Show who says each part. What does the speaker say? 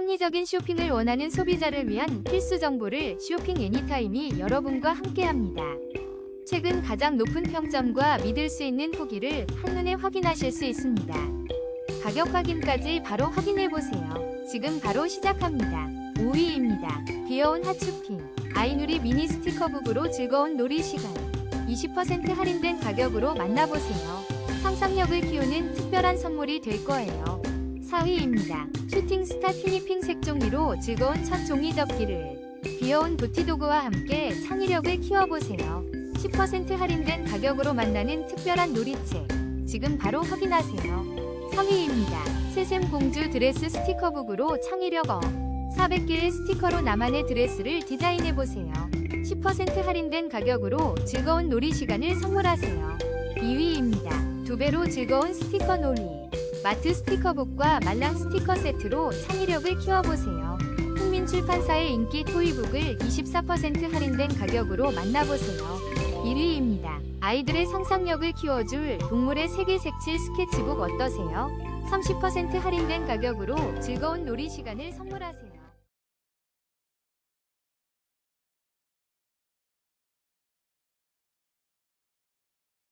Speaker 1: 합리적인 쇼핑을 원하는 소비자를 위한 필수 정보를 쇼핑 애니타임이 여러분과 함께합니다. 최근 가장 높은 평점과 믿을 수 있는 후기를 한눈에 확인하실 수 있습니다. 가격 확인까지 바로 확인해 보세요. 지금 바로 시작합니다. 5위입니다. 귀여운 하츄핑 아이누리 미니 스티커북으로 즐거운 놀이 시간 20% 할인된 가격으로 만나보세요. 상상력을 키우는 특별한 선물이 될 거예요. 4위입니다. 슈팅스타 티니핑 색종이로 즐거운 첫 종이 접기를 귀여운 부티도구와 함께 창의력을 키워보세요. 10% 할인된 가격으로 만나는 특별한 놀이책 지금 바로 확인하세요. 3위입니다. 새샘 공주 드레스 스티커북으로 창의력 업 400개의 스티커로 나만의 드레스를 디자인해보세요. 10% 할인된 가격으로 즐거운 놀이 시간을 선물하세요. 2위입니다. 두 배로 즐거운 스티커 놀이. 마트 스티커북과 말랑 스티커 세트로 창의력을 키워보세요. 흥민출판사의 인기 토이북을 24% 할인된 가격으로 만나보세요. 1위입니다. 아이들의 상상력을 키워줄 동물의 세계 색칠 스케치북 어떠세요? 30% 할인된 가격으로 즐거운 놀이 시간을 선물하세요.